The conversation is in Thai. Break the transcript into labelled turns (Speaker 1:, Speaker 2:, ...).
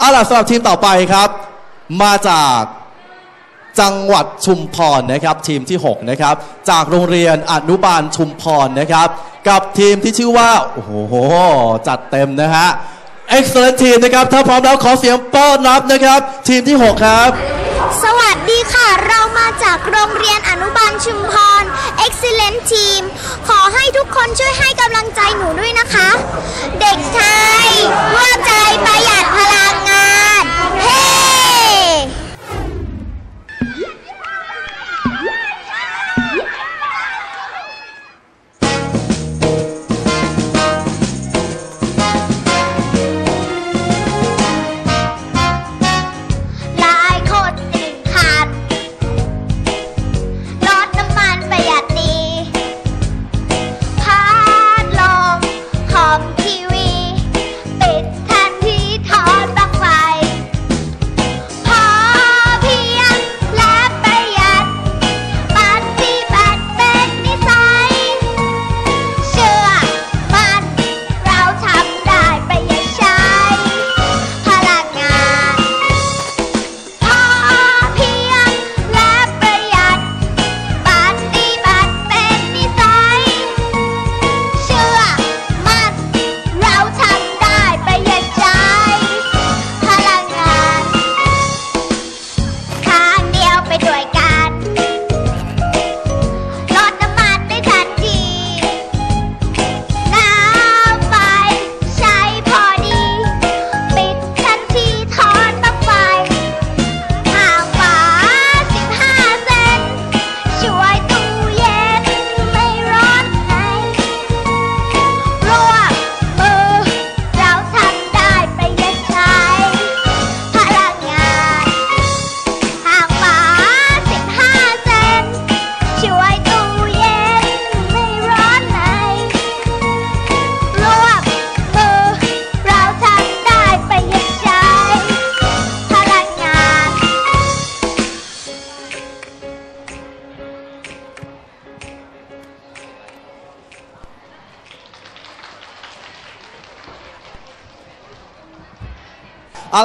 Speaker 1: เอาล่ะสำหรับทีมต่อไปครับ มาจากจังหวัดชุมพรนะครับ ทีมที่ 6 นะครับ จากโรงเรียนอนุบาลชุมพรนะครับ กับทีมที่ชื่อว่า โอ้โห จัดเต็มนะฮะ Excellent ทีมนะครับ ถ้าพร้อมแล้วขอเสียงป้อนรับนะครับ ทีมที่ 6 ครับ
Speaker 2: สวัสดีค่ะ เรามาจากโรงเรียนอนุบาลชุมพร Excellent Team